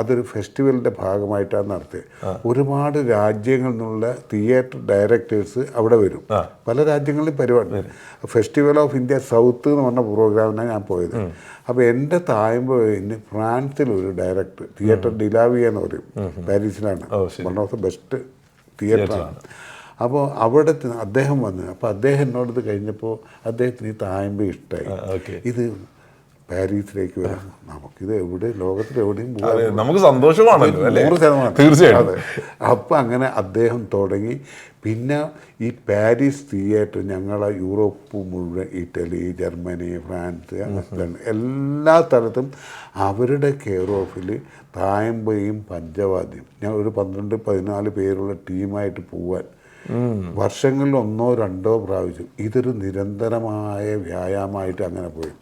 അതൊരു ഫെസ്റ്റിവലിന്റെ ഭാഗമായിട്ടാണ് നടത്തിയത്. ഒരുപാട് രാജ്യങ്ങളിൽ നിന്നുള്ള തിയേറ്റർ ഡയറക്ടേഴ്സ് അവിടെ വരും. പല രാജ്യങ്ങളിലും പരിപാടി. ഫെസ്റ്റിവൽ ഓഫ് ഇന്ത്യ സൗത്ത് എന്ന് പറഞ്ഞ പ്രോഗ്രാമിനാണ് ഞാൻ പോയത്. അപ്പോൾ എന്റെ തായ്മ കഴിഞ്ഞ് ഫ്രാൻസിലൊരു ഡയറക്ടർ തിയേറ്റർ ഡിലാവിയ എന്ന് പറയും. പാരീസിലാണ്. വൺ ഓഫ് ദ ബെസ്റ്റ് തിയേറ്ററാണ്. അപ്പോൾ അവിടെ അദ്ദേഹം വന്ന് അപ്പോൾ അദ്ദേഹം എന്നോടത് കഴിഞ്ഞപ്പോൾ അദ്ദേഹത്തിന് ഈ തായമ്പ് ഇഷ്ടമായി ഇത് പാരീസിലേക്ക് വരാം നമുക്കിത് എവിടെ ലോകത്തിൽ എവിടെയും പോകാം നമുക്ക് സന്തോഷമാണ് തീർച്ചയായും നൂറ് ശതമാനം. തീർച്ചയായിട്ടും. അപ്പം അങ്ങനെ അദ്ദേഹം തുടങ്ങി. പിന്നെ ഈ പാരീസ് തിയേറ്റർ ഞങ്ങളെ യൂറോപ്പ് മുഴുവൻ ഇറ്റലി ജർമ്മനി ഫ്രാൻസ് എല്ലാ സ്ഥലത്തും അവരുടെ കെയർ ഓഫിൽ തായമ്പയും പഞ്ചവാദ്യം. ഞാൻ ഒരു പന്ത്രണ്ട് പതിനാല് പേരുള്ള ടീമായിട്ട് പോവാൻ. വർഷങ്ങളിൽ ഒന്നോ രണ്ടോ പ്രാവശ്യം ഇതൊരു നിരന്തരമായ വ്യായാമമായിട്ട് അങ്ങനെ പോയി.